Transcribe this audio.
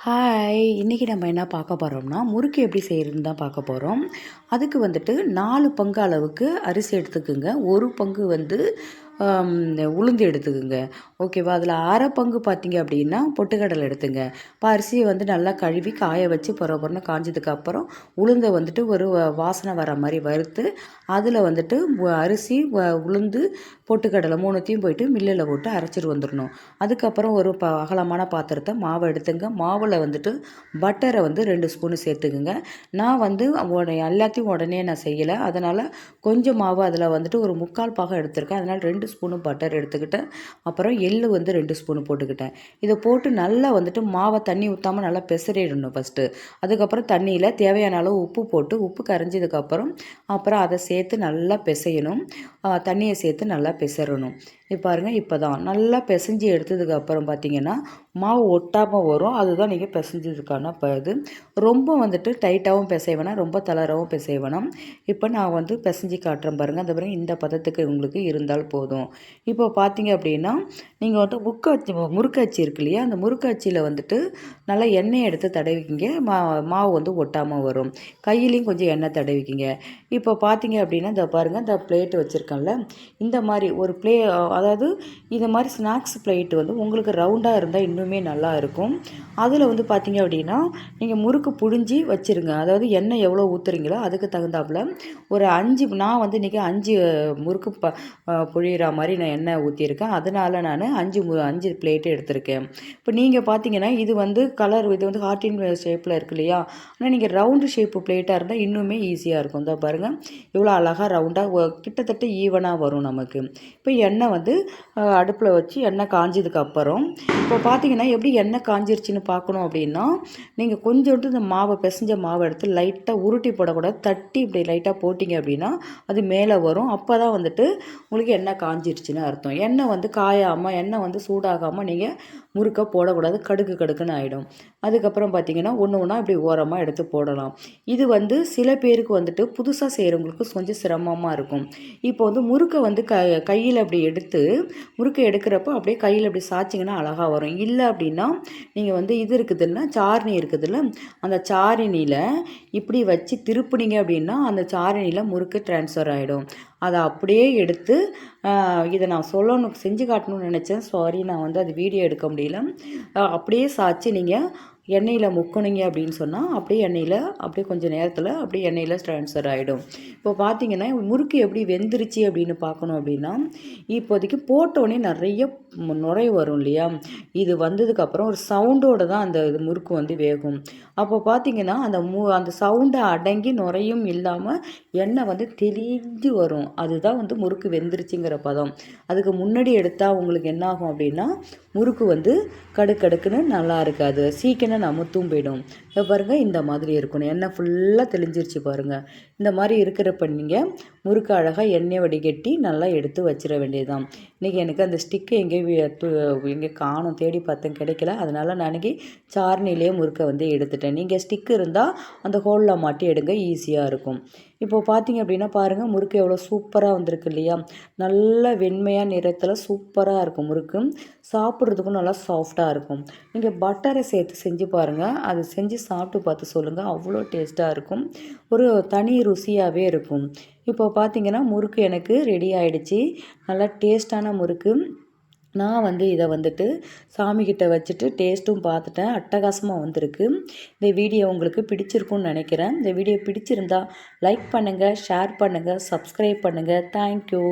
Hi இன்றைக்கி நம்ம என்ன பார்க்க போகிறோம்னா முறுக்கு எப்படி செய்கிறதுன்னு தான் பார்க்க போகிறோம் அதுக்கு வந்துட்டு நாலு பங்கு அளவுக்கு அரிசி எடுத்துக்குங்க. ஒரு பங்கு வந்து உளுந்து எடுத்துக்குங்க. ஓகேவா அதில் அரை பங்கு பார்த்தீங்க அப்படின்னா பொட்டுக்கடலை எடுத்துங்க. இப்போ அரிசியை வந்து நல்லா கழுவி காய வச்சு பொற பொறன்னு உளுந்தை வந்துட்டு ஒரு வாசனை வர மாதிரி வறுத்து அதில் வந்துட்டு அரிசி வ- உளுந்து பொட்டுக்கடலை மூணுத்தையும் போயிட்டு மில்லில் போட்டு அரைச்சிட்டு வந்துடணும் அதுக்கப்புறம் ஒரு ப அகலமான பாத்திரத்தை மாவை எடுத்துங்க. மாவில் வந்துட்டு பட்டரை வந்து ரெண்டு ஸ்பூனு சேர்த்துக்குங்க. நான் வந்து உடனே எல்லாத்தையும் உடனே நான் செய்யலை. அதனால் கொஞ்சம் மாவு அதில் வந்துட்டு ஒரு முக்கால் பாகம் எடுத்திருக்கேன். அதனால் ரெண்டு ஸ்பூனு பட்டர் எடுத்துக்கிட்டேன். அப்புறம் எள்ளு வந்து ரெண்டு ஸ்பூனு போட்டுக்கிட்டேன். இதை போட்டு நல்லா வந்துட்டு மாவை தண்ணி ஊற்றாமல் நல்லா பெசரிடணும் ஃபஸ்ட்டு அதுக்கப்புறம் தண்ணியில் தேவையான அளவு உப்பு போட்டு உப்பு கரைஞ்சதுக்கப்புறம் அப்புறம் அதை சேர்த்து நல்லா பிசையணும். தண்ணியை சேர்த்து நல்லா பிசறணும். இப்போ பாருங்கள் இப்போ தான் நல்லா பிசைஞ்சு எடுத்ததுக்கப்புறம் பார்த்தீங்கன்னா மாவு ஒட்டாமல் வரும். அதுதான் நீங்கள் பிசைஞ்சதுக்கான இப்போ இது. ரொம்ப வந்துட்டு டைட்டாகவும் பிசைய வேணாம் ரொம்ப தளரவும் பிசைய வேணாம். இப்போ நான் வந்து பிசைஞ்சு காட்டுறேன் பாருங்கள் அந்த இந்த பதத்துக்கு உங்களுக்கு இருந்தால் போதும். இப்போ பார்த்தீங்க அப்படின்னா நீங்கள் வந்துட்டு முக்காச்சி முறுக்காச்சி இருக்கு இல்லையா? அந்த முறுக்காச்சியில் வந்துட்டு நல்லா எண்ணெய் எடுத்து தடவிக்கிங்க. மா மாவு வந்து ஒட்டாமல் வரும். கையிலையும் கொஞ்சம் எண்ணெய் தடவிக்கிங்க. இப்போ பார்த்தீங்க அப்படின்னா இந்த பாருங்கள் இந்த பிளேட்டு வச்சுருக்கேன்ல. இந்த மாதிரி ஒரு ப்ளே அதாவது இந்த மாதிரி ஸ்நாக்ஸ் பிளேட் வந்து உங்களுக்கு ரவுண்டாக இருந்தால் இன்னுமே நல்லா இருக்கும். அதில் வந்து பார்த்தீங்க அப்படின்னா நீங்கள் முறுக்கு புழிஞ்சி வச்சுருங்க. அதாவது எண்ணெய் எவ்வளோ ஊற்றுறீங்களோ அதுக்கு தகுந்தாப்புல ஒரு அஞ்சு நான் வந்து இன்றைக்கி அஞ்சு முறுக்கு ப அஹ் புழியிற மாதிரி நான் எண்ணெய் ஊற்றிருக்கேன் அதனால் நான் அஞ்சு அஞ்சு பிளேட்டு எடுத்திருக்கேன். இப்போ நீங்கள் பார்த்தீங்கன்னா இது வந்து கலர் இது வந்து ஹார்டின் ஷேப்பில் இருக்கு இல்லையா? ஆனால் நீங்கள் ரவுண்டு ஷேப்பு பிளேட்டாக இருந்தால் இன்னுமே ஈஸியாக இருக்கும். இதோ பாருங்கள் இவ்வளோ அழகாக ரவுண்டாக கிட்டத்தட்ட ஈவனாக வரும் நமக்கு. இப்போ எண்ணெய் வந்து அடுப்பில் வச்சு எண்ணெய் காஞ்சதுக்கு அப்புறம் இப்போ பார்த்தீங்கன்னா எப்படி எண்ணெய் காஞ்சிருச்சுன்னு பார்க்கணும் அப்படின்னா நீங்கள் கொஞ்சோண்டு இந்த மாவை பிசைஞ்ச மாவை எடுத்து லைட்டாக உருட்டி போடக்கூடாது. தட்டி இப்படி லைட்டாக போட்டிங்க அப்படின்னா அது மேலே வரும். அப்போ தான் வந்துட்டு உங்களுக்கு எண்ணெய் காஞ்சிருச்சுன்னு அர்த்தம். எண்ணெய் வந்து காயாமல் எண்ணெய் வந்து சூடாகாமல் நீங்கள் முறுக்க போடக்கூடாது கடுக்கு கடுக்குன்னு ஆகிடும் அதுக்கப்புறம் பார்த்தீங்கன்னா ஒன்று ஒன்றா இப்படி ஓரமாக எடுத்து போடலாம். இது வந்து சில பேருக்கு வந்துட்டு புதுசாக செய்கிறவங்களுக்கு கொஞ்சம் சிரமமாக இருக்கும். இப்போ வந்து முறுக்கை வந்து க கையில் அப்படி எடுத்து முறுக்கை எடுக்கிறப்போ அப்படியே கையில் அப்படி சாய்ச்சிங்கன்னா அழகாக வரும். இல்லை அப்படின்னா நீங்கள் வந்து இது இருக்குதுன்னா சாரணி இருக்குதுல்ல அந்த சாரணியில் இப்படி வச்சு திருப்புனீங்க அப்படின்னா அந்த சாரணியில் முறுக்கு ட்ரான்ஸ்ஃபர் ஆகிடும் அதை அப்படியே எடுத்து இதை நான் சொல்லணும் செஞ்சு காட்டணும்னு நினச்சேன். சாரி நான் வந்து அது வீடியோ எடுக்க முடியல. அப்படியே சாய்ச்சி நீங்கள் எண்ணெயில் முக்கணுங்க அப்படின்னு சொன்னால் அப்படியே எண்ணெயில் அப்படியே கொஞ்சம் நேரத்தில் அப்படியே எண்ணெயில் ட்ரான்ஸ்ஃபர் ஆகிடும் இப்போ பார்த்தீங்கன்னா முறுக்கு எப்படி வெந்துருச்சு அப்படின்னு பார்க்கணும் அப்படின்னா இப்போதைக்கு போட்டோடனே நிறைய நுரை வரும் இல்லையா? இது வந்ததுக்கப்புறம் ஒரு சவுண்டோட தான் அந்த இது முறுக்கு வந்து வேகும். அப்போ பார்த்தீங்கன்னா அந்த மு அந்த சவுண்டை அடங்கி நுரையும் இல்லாமல் எண்ணெய் வந்து தெளிஞ்சு வரும். அதுதான் வந்து முறுக்கு வெந்துருச்சுங்கிற பதம். அதுக்கு முன்னாடி எடுத்தால் உங்களுக்கு என்ன ஆகும் அப்படின்னா முறுக்கு வந்து கடுக்கடுக்குன்னு நல்லா இருக்காது. சீக்கிரம் நமுத்தும் போயிடும். இப்போ பாருங்க இந்த மாதிரி இருக்கணும். எண்ணெய் ஃபுல்லாக தெளிஞ்சிருச்சு பாருங்க. இந்த மாதிரி இருக்கிறப்ப நீங்கள் முறுக்கு அழகாக எண்ணெய் வடிகட்டி நல்லா எடுத்து வச்சிட வேண்டியதுதான். இன்றைக்கி எனக்கு அந்த ஸ்டிக்கு எங்கேயும் எங்கே காணும் தேடி பார்த்தேன் கிடைக்கல. அதனால் நான் இன்றைக்கி சார்னிலேயே முறுக்கை வந்து எடுத்துட்டேன். நீங்கள் ஸ்டிக் இருந்தால் அந்த ஹோலில் மாட்டி எடுங்க ஈஸியாக இருக்கும். இப்போது பார்த்தீங்க அப்படின்னா பாருங்கள் முறுக்கு எவ்வளோ சூப்பராக வந்திருக்கு இல்லையா? நல்ல வெண்மையாக நிறத்தில் சூப்பராக இருக்கும் முறுக்கு. சாப்பிட்றதுக்கும் நல்லா சாஃப்டாக இருக்கும். நீங்கள் பட்டரை சேர்த்து செஞ்சு பாருங்கள் அது செஞ்சு சாப்பிட்டு பார்த்து சொல்லுங்கள் அவ்வளோ டேஸ்ட்டாக இருக்கும். ஒரு தனி ருசியாகவே இருக்கும். இப்போ பார்த்திங்கன்னா முறுக்கு எனக்கு ரெடி ஆகிடுச்சி நல்லா டேஸ்டான முறுக்கு. நான் வந்து இதை வந்துட்டு சாமிக்கிட்ட வச்சுட்டு டேஸ்ட்டும் பார்த்துட்டேன். அட்டகாசமாக வந்திருக்கு. இந்த வீடியோ உங்களுக்கு பிடிச்சிருக்கும்னு நினைக்கிறேன். இந்த வீடியோ பிடிச்சிருந்தா லைக் பண்ணுங்கள் ஷேர் பண்ணுங்கள் சப்ஸ்கிரைப் பண்ணுங்கள் தேங்க்யூ